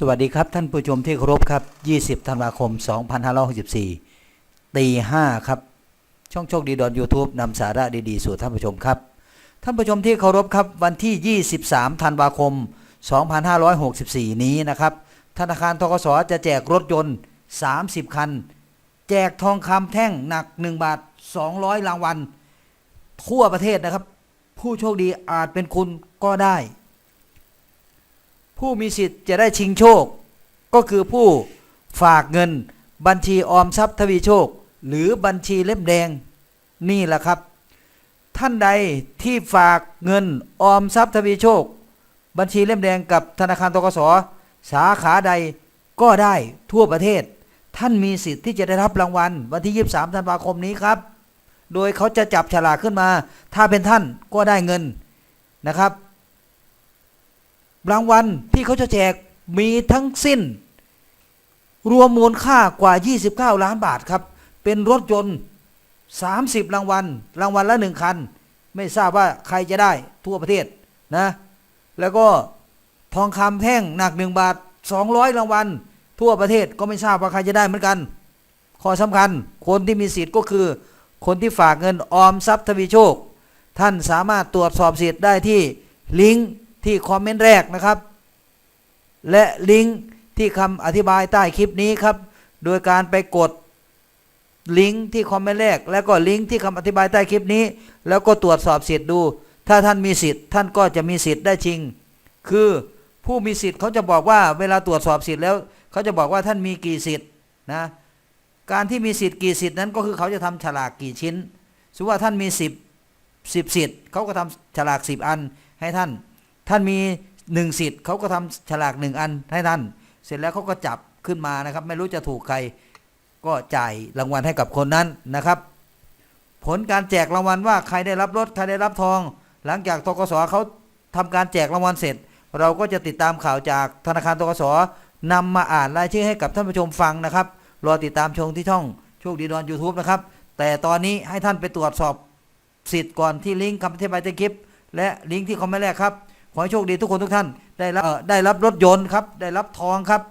สวัสดีครับท่านผู้ชมที่เคารพครับ 20 ธันวาคม 2564 ตี5ครับ ช่องโชคดีดอน YouTube นำสาระดีๆ สู่ท่านผู้ชมครับ ท่านผู้ชมที่เคารพครับ วันที่ 23 ธันวาคม 2564 นี้นะครับ ธนาคารทกสจะแจกรถยนต์ 30 คัน แจกทองคำแท่งหนัก 1 บาท 200 รางวัล ทั่วประเทศนะครับ ผู้โชคดีอาจเป็นคุณก็ได้ ผู้มีสิทธิ์จะได้ชิงโชค ก็คือผู้ฝากเงิน บัญชีออมทรัพย์ทวีโชค หรือบัญชีเล่มแดงนี่แหละครับ ท่านใดที่ฝากเงินออมทรัพย์ทวีโชค บัญชีเล่มแดงกับธนาคารตกสสาขาใดก็ได้ทั่วประเทศ ท่านมีสิทธิ์ที่จะได้รับรางวัล วันที่ 23 ธันวาคมนี้ครับ โดยเขาจะจับฉลากขึ้นมา ถ้าเป็นท่านก็ได้เงินนะครับ รางวัลที่เขาจะแจกมีทั้งสิ้น รวมมูลค่ากว่า 29 ล้านบาทครับ เป็นรถยนต์ 30 รางวัล รางวัลละหนึ่งคัน ไม่ทราบว่าใครจะได้ทั่วประเทศนะ แล้วก็ทองคำแท่งหนักหนึ่งบาท 200 รางวัล ทั่วประเทศก็ไม่ทราบว่าใครจะได้เหมือนกันข้อสำคัญคนที่มีสิทธิ์ก็คือ คนที่ฝากเงินออมทรัพย์ทวีโชค ท่านสามารถตรวจสอบสิทธิ์ได้ที่ลิงก์ ที่คอมเมนต์แรกนะครับ และลิงก์ที่คำอธิบายใต้คลิปนี้ครับ โดยการไปกดลิงก์ที่คอมเมนต์แรก แล้วก็ลิงก์ที่คำอธิบายใต้คลิปนี้ แล้วก็ตรวจสอบสิทธิ์ดู ถ้าท่านมีสิทธิ์ ท่านก็จะมีสิทธิ์ได้ชิง คือผู้มีสิทธิ์เขาจะบอกว่าเวลาตรวจสอบสิทธิ์แล้ว เขาจะบอกว่าท่านมีกี่สิทธิ์นะการที่มีสิทธิ์กี่สิทธิ์นั้นก็คือเขาจะทำฉลากกี่ชิ้นสมมติว่าท่านมีสิบสิบสิทธิ์เขาก็ทำฉลากสิบอันให้ท่าน ท่านมีหนึ่งสิทธิ์เขาก็ทำฉลากหนึ่งอันให้ท่าน เสร็จแล้วเขาก็จับขึ้นมานะครับ ไม่รู้จะถูกใครก็จ่ายรางวัลให้กับคนนั้นนะครับ ผลการแจกรางวัลว่าใครได้รับรถใครได้รับทอง หลังจากทกสเขาทำการแจกรางวัลเสร็จ เราก็จะติดตามข่าวจากธนาคารทกสนำมาอ่านรายชื่อให้กับท่านผู้ชมฟังนะครับ รอติดตามชมที่ช่องโชคดีดอน YouTube นะครับ แต่ตอนนี้ให้ท่านไปตรวจสอบสิทธิ์ก่อนที่ลิงก์คำอธิบายใต้คลิป และลิงก์ที่คอมเมนต์แรกครับ ขอให้โชคดีทุกคนทุกท่าน ได้รับได้รับรถยนต์ครับ ได้รับทองครับ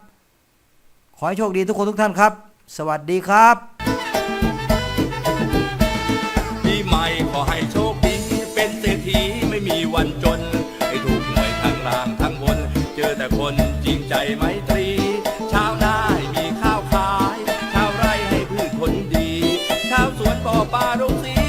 ขอให้โชคดีทุกคนทุกท่านครับ สวัสดีครับปีใหม่ขอให้โชคดีเป็นเศรษฐีไม่มีวันจนให้ถูกหวยทั้งล่างทั้งบน เจอแต่คนจริงใจไมตรีชาวนาให้มีข้าวขาย ชาวไร่ให้พืชผลดี ชาวสวนป่อปลาโรงสี